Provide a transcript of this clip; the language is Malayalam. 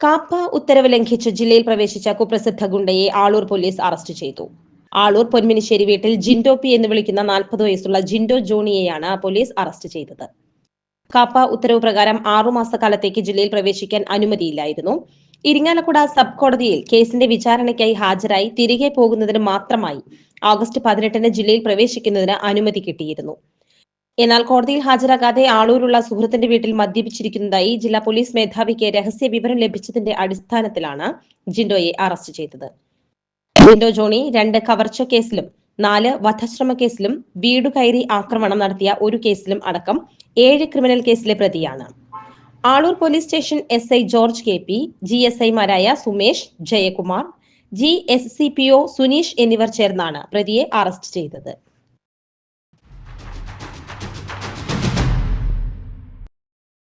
കാപ്പ ഉത്തരവ് ലംഘിച്ച് ജില്ലയിൽ പ്രവേശിച്ച കുപ്രസിദ്ധ ഗുണ്ടയെ ആളൂർ പോലീസ് അറസ്റ്റ് ചെയ്തു. ആളൂർ പൊന്മിനിശ്ശേരി വീട്ടിൽ ജിൻഡോ പി എന്ന് വിളിക്കുന്ന നാൽപ്പത് വയസ്സുള്ള ജിൻഡോ ജോണിയെയാണ് പോലീസ് അറസ്റ്റ് ചെയ്തത്. കാപ്പ ഉത്തരവ് പ്രകാരം ആറുമാസക്കാലത്തേക്ക് ജില്ലയിൽ പ്രവേശിക്കാൻ അനുമതിയില്ലായിരുന്നു. ഇരിങ്ങാലക്കുട സബ് കോടതിയിൽ കേസിന്റെ വിചാരണയ്ക്കായി ഹാജരായി തിരികെ പോകുന്നതിന് മാത്രമായി ഓഗസ്റ്റ് പതിനെട്ടിന് ജില്ലയിൽ പ്രവേശിക്കുന്നതിന് അനുമതി കിട്ടിയിരുന്നു. എന്നാൽ കോടതിയിൽ ഹാജരാകാതെ ആളൂരുള്ള സുഹൃത്തിന്റെ വീട്ടിൽ മദ്യപിച്ചിരിക്കുന്നതായി ജില്ലാ പോലീസ് മേധാവിക്ക് രഹസ്യ വിവരം ലഭിച്ചതിന്റെ അടിസ്ഥാനത്തിലാണ് ജിൻഡോയെ അറസ്റ്റ് ചെയ്തത്. ജിൻഡോ ജോണി രണ്ട് കവർച്ച കേസിലും നാല് വധശ്രമ കേസിലും വീടു കയറി ആക്രമണം നടത്തിയ ഒരു കേസിലും അടക്കം ഏഴ് ക്രിമിനൽ കേസിലെ പ്രതിയാണ്. Aloor police station S I George K P G S ഐമാരായ Sumesh Jayakumar G S C P O Suneesh എന്നിവർ ചേർന്നാണ് പ്രതിയെ അറസ്റ്റ് ചെയ്തത്.